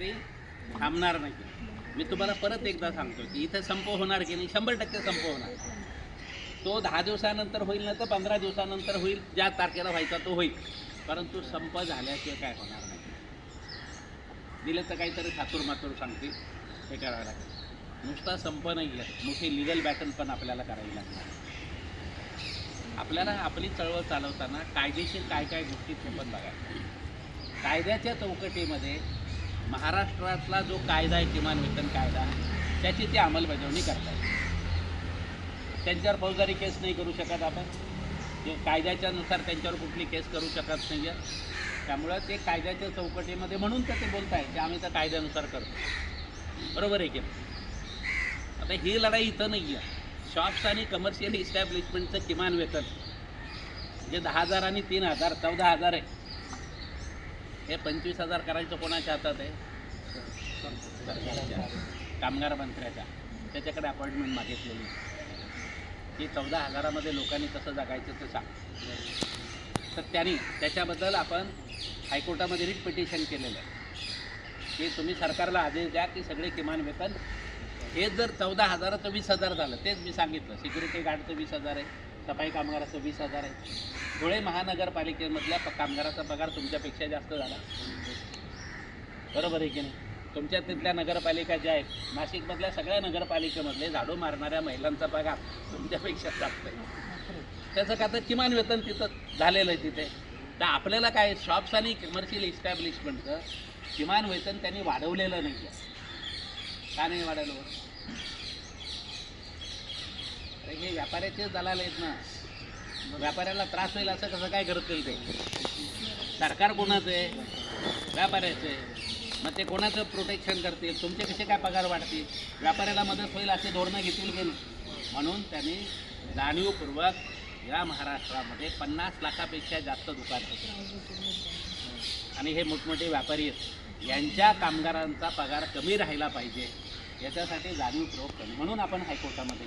कर्मचारी थांबणार नाही. मी तुम्हाला परत एकदा सांगतो की इथं संप होणार की नाही शंभर टक्के संप होणार. तो दहा दिवसानंतर होईल ना तर पंधरा दिवसानंतर होईल ज्या तारखेला व्हायचा तो होईल. परंतु संप झाल्याशिवाय काय होणार नाही. दिलं तर काहीतरी थातूर मातूर सांगतील हे करावं लागेल. नुसता संप नाही आहे मोठी लिगल बॅटल पण आपल्याला करावी लागणार आपल्याला आपली चळवळ चालवताना कायदेशीर काय काय गोष्टी ते बघायला. कायद्याच्या चौकटीमध्ये महाराष्ट्रातला जो कायदा आहे किमान वेतन कायदा त्याची ती अंमलबजावणी करतात त्यांच्यावर फौजदारी केस नाही करू शकत आपण. जे कायद्याच्यानुसार त्यांच्यावर कुठली केस करू शकत नाही आहे त्यामुळं ते कायद्याच्या चौकटीमध्ये म्हणून तर ते बोलत आहे की आम्ही तर कायद्यानुसार करतो. बरोबर आहे की आता ही लढाई इथं नाही आहे शॉप्स आणि कमर्शियल इस्टॅब्लिशमेंटचं किमान वेतन जे दहा हजार आणि तीन हजार चौदा हजार आहे हे पंचवीस हजार करायचं कोणाच्या हातात आहे? सरकारच्या. कामगार मंत्र्याच्या. त्याच्याकडे अपॉइंटमेंट मागितलेली. की चौदा हजारामध्ये लोकांनी कसं जगायचं ते सांग. तर त्यांनी त्याच्याबद्दल आपण हायकोर्टामध्ये रिट पिटिशन केलेलं आहे. की तुम्ही सरकारला आदेश द्या की सगळे किमान वेतन हे जर चौदा हजाराचं वीस हजार झालं तेच मी सांगितलं. सिक्युरिटी गार्डचं वीस हजार आहे सफाई कामगाराचं वीस हजार आहे. धुळे महानगरपालिकेमधल्या प- कामगाराचा पगार तुमच्यापेक्षा जास्त झाला. बरोबर आहे की नाही? तुमच्या तिथल्या नगरपालिका ज्या आहेत नाशिकमधल्या सगळ्या नगरपालिकेमधले झाडू मारणाऱ्या महिलांचा पगार तुमच्यापेक्षा जास्त आहे. त्याचं का तर किमान वेतन तिथं झालेलं आहे तिथे. तर आपल्याला काय शॉप्स आणि कमर्शियल इस्टॅब्लिशमेंटचं किमान वेतन त्यांनी वाढवलेलं नाही आहे का नाही वाढवलं अरे हे व्यापाऱ्याचे दलाल आहेत ना. व्यापाऱ्याला त्रास होईल असं कसं काय करतील ते? सरकार कोणाचं आहे? व्यापाऱ्याचं आहे. मग ते कोणाचं प्रोटेक्शन करतील? तुमचे कसे काय पगार वाढतील? व्यापाऱ्याला मदत होईल असे धोरणं घेतील की नाही? म्हणून त्यांनी जाणीवपूर्वक या महाराष्ट्रामध्ये पन्नास लाखापेक्षा जास्त दुकान आणि हे मोठमोठे व्यापारी आहेत. यांच्या कामगारांचा पगार कमी राहिला पाहिजे याच्यासाठी जाणीवपूर्वक कमी. म्हणून आपण हायकोर्टामध्ये